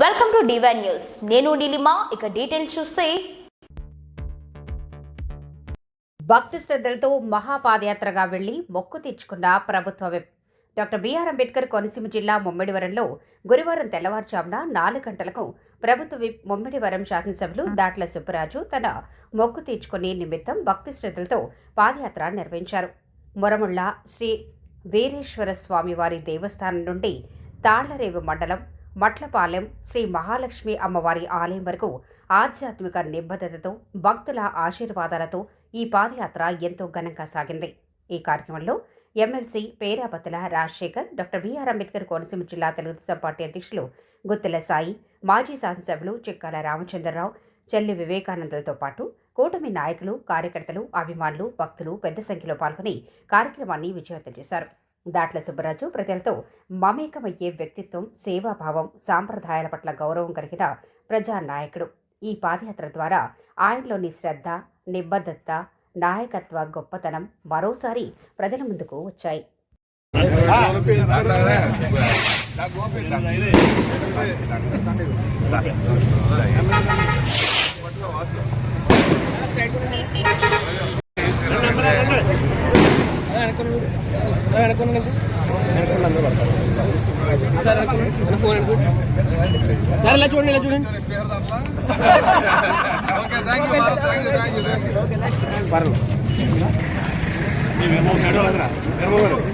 Welcome to divine news నేను నీలిమా ఇక details చూస్తే. భక్తి శ్రద్ధలతో మహాపాదయాత్రగా వెళ్ళి మొక్కు తీర్చుకున్న ప్రభుత్వ whip doctor BR Ambedkar Konaseema జిల్లా ముమ్మిడివరంలో గురువారం తెల్లవారుజామున నాలుగు గంటలకు ప్రభుత్వ విప్ ముమ్మిడివరం శాసనసభ్యులు దాట్ల సుబ్బరాజు తన మొక్కు తీర్చుకునే నిమిత్తం భక్తి శ్రద్ధలతో పాదయాత్ర నిర్వహించారు. మొరముళ్ళ శ్రీ వీరేశ్వర స్వామి వారి దేవస్థానం నుండి తాళ్ళరేవు మండలం మట్లపాలెం శ్రీ మహాలక్ష్మి అమ్మవారి ఆలయం వరకు ఆధ్యాత్మిక నిబద్ధతతో భక్తుల ఆశీర్వాదాలతో ఈ పాదయాత్ర ఎంతో ఘనంగా సాగింది. ఈ కార్యక్రమంలో MLC Perapathula Rajasekhar doctor BR Ambedkar Konaseema జిల్లా తెలుగుదేశం పార్టీ అధ్యక్షులు గుత్తెల సాయి మాజీ శాసనసభ్యులు చిక్కాల రామచంద్రరావు చెల్లి వివేకానందలతో పాటు కూటమి నాయకులు కార్యకర్తలు అభిమానులు భక్తులు పెద్ద సంఖ్యలో పాల్గొని కార్యక్రమాన్ని విజయవంతం చేశారు. దాట్ల సుబ్బరాజు ప్రజలతో మమేకమయ్యే వ్యక్తిత్వం సేవాభావం సాంప్రదాయాల పట్ల గౌరవం కలిగిన ప్రజానాయకుడు ఈ పాదయాత్ర ద్వారా ఆయనలోని శ్రద్ధ నిబద్ధత నాయకత్వ గొప్పతనం మరోసారి ప్రజల ముందుకు వచ్చాయి సార్ ఇలా చూడండి ఇలా చూడండి ఓకే